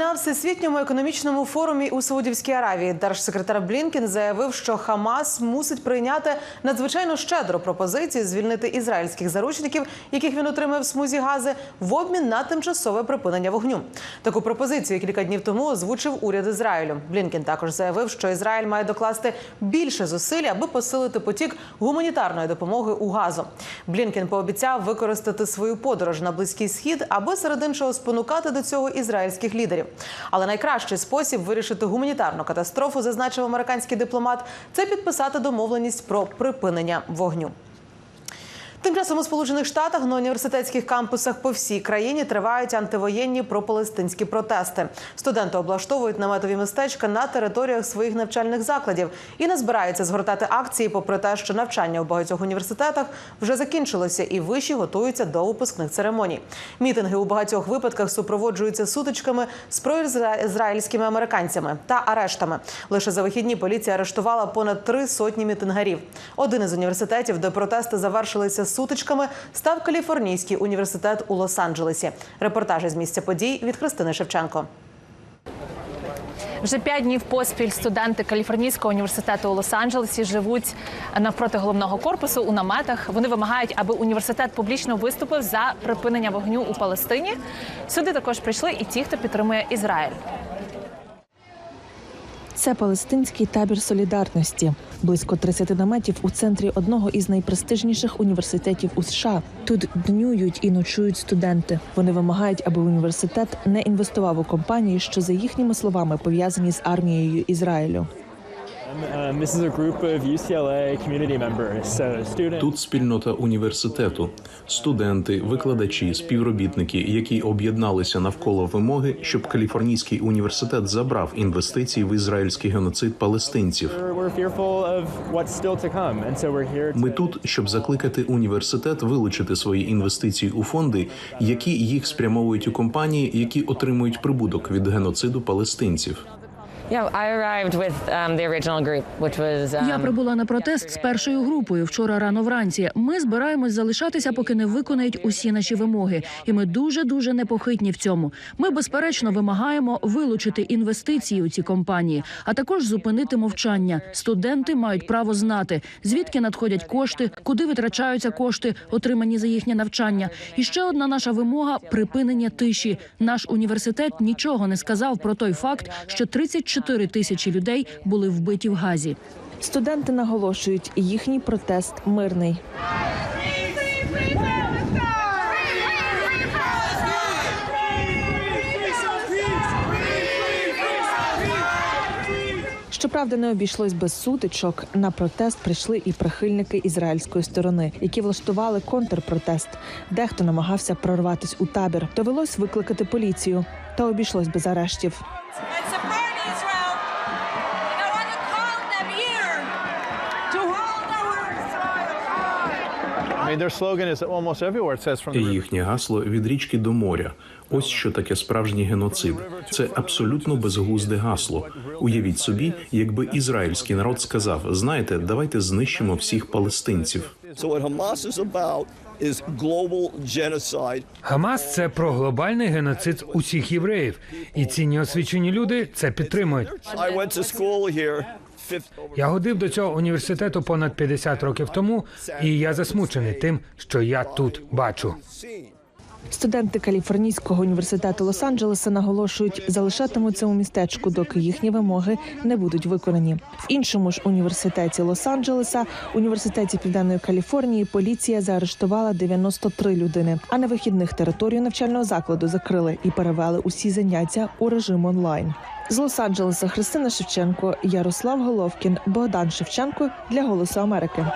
На всесвітньому економічному форумі у Саудівській Аравії держсекретар Блінкен заявив, що Хамас мусить прийняти надзвичайно щедру пропозицію звільнити ізраїльських заручників, яких він отримав в смузі гази, в обмін на тимчасове припинення вогню. Таку пропозицію кілька днів тому озвучив уряд Ізраїлю. Блінкен також заявив, що Ізраїль має докласти більше зусиль, аби посилити потік гуманітарної допомоги у газу. Блінкен пообіцяв використати свою подорож на близький схід, аби серед іншого спонукати до цього ізраїльських лідерів. Але найкращий спосіб вирішити гуманітарну катастрофу, зазначив американський дипломат, це підписати домовленість про припинення вогню. Тим часом у Сполучених Штатах на університетських кампусах по всій країні тривають антивоєнні пропалестинські протести. Студенти облаштовують наметові містечка на територіях своїх навчальних закладів і не збираються згортати акції, попри те, що навчання у багатьох університетах вже закінчилося, і виші готуються до випускних церемоній. Мітинги у багатьох випадках супроводжуються сутичками з проізраїльськими американцями та арештами. Лише за вихідні поліція арештувала понад три сотні мітингарів. Один із університетів, де протести завершилися сутичками, став Каліфорнійський університет у Лос-Анджелесі. Репортажі з місця подій від Христини Шевченко. Вже п'ять днів поспіль студенти Каліфорнійського університету у Лос-Анджелесі живуть навпроти головного корпусу у наметах. Вони вимагають, аби університет публічно виступив за припинення вогню у Палестині. Сюди також прийшли і ті, хто підтримує Ізраїль. Це палестинський табір солідарності. Близько 30 наметів у центрі одного із найпрестижніших університетів у США. Тут днюють і ночують студенти. Вони вимагають, аби університет не інвестував у компанії, що за їхніми словами пов'язані з армією Ізраїлю. Тут спільнота університету, студенти, викладачі, співробітники, які об'єдналися навколо вимоги, щоб Каліфорнійський університет забрав інвестиції в ізраїльський геноцид палестинців. Ми тут, щоб закликати університет вилучити свої інвестиції у фонди, які їх спрямовують у компанії, які отримують прибуток від геноциду палестинців. Я прибула на протест з першою групою вчора рано вранці. Ми збираємось залишатися, поки не виконають усі наші вимоги, і ми дуже дуже непохитні в цьому. Ми безперечно вимагаємо вилучити інвестиції у ці компанії, а також зупинити мовчання. Студенти мають право знати, звідки надходять кошти, куди витрачаються кошти, отримані за їхнє навчання. І ще одна наша вимога припинення тиші. Наш університет нічого не сказав про той факт, що 34 тисячі людей були вбиті в газі. Студенти наголошують, їхній протест мирний. Щоправда, не обійшлось без сутичок. На протест прийшли і прихильники ізраїльської сторони, які влаштували контрпротест. Дехто намагався прорватися у табір. Довелось викликати поліцію, та обійшлось без арештів. Їхнє гасло від річки до моря. Ось що таке справжній геноцид. Це абсолютно безглузде гасло. Уявіть собі, якби ізраїльський народ сказав: знаєте, давайте знищимо всіх палестинців. So what Hamas is about is. Хамас це про глобальний геноцид усіх євреїв, і ці неосвічені люди це підтримують. I went to school here. 50, Я годив до цього університету понад 50 років тому, і я засмучений тим, що я тут бачу. Студенти Каліфорнійського університету Лос-Анджелеса наголошують, залишатимуться у містечку, доки їхні вимоги не будуть виконані. В іншому ж університеті Лос-Анджелеса, університеті Південної Каліфорнії, поліція заарештувала 93 людини. А на вихідних територію навчального закладу закрили і перевели усі заняття у режим онлайн. З Лос-Анджелеса Христина Шевченко, Ярослав Головкін, Богдан Шевченко для Голосу Америки.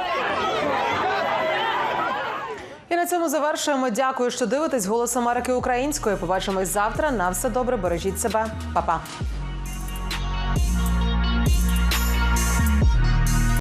І на цьому завершуємо. Дякую, що дивитесь «Голос Америки українською. Побачимось завтра. На все добре. Бережіть себе, Па-па.